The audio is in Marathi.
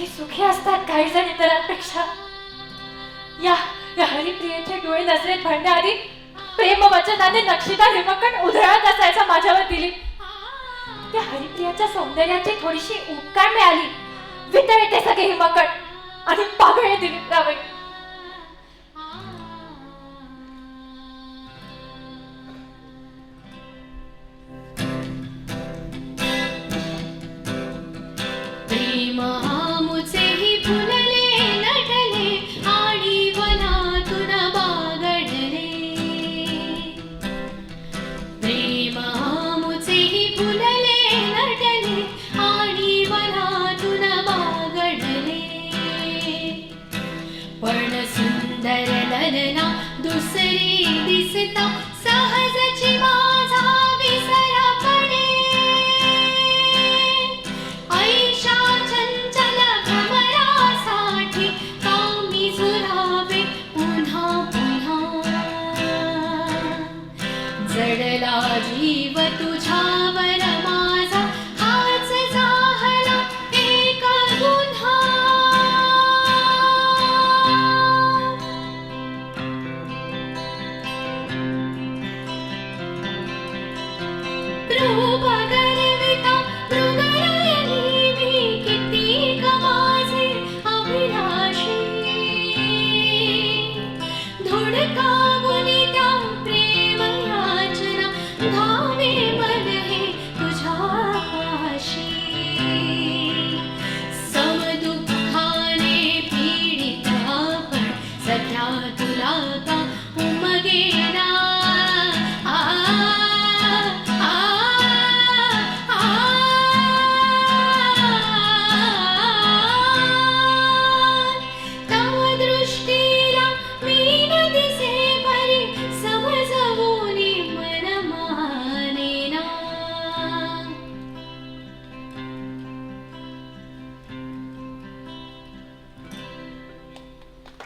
ते सुखी असतात काही जण इतरांपेक्षा या या हरिप्रियेचे डोळे नजरेत भरण्याआधी प्रेम वचनाने नक्षीदार हिमकण उधळत असायचा माझ्यावर दिली त्या हरिप्रियाच्या सौंदर्याची थोडीशी उपकार मिळाली. वितळते सगळे हिमकण. आणि पागळे दिली त्यावेळी सुंदर ललना दुसरी दिसता. सहजची माझा विसरा पडे. ऐशा चंचल भ्रमरासाठी कामी झुरावे पुन्हा पुन्हा. जडला जीवन Truba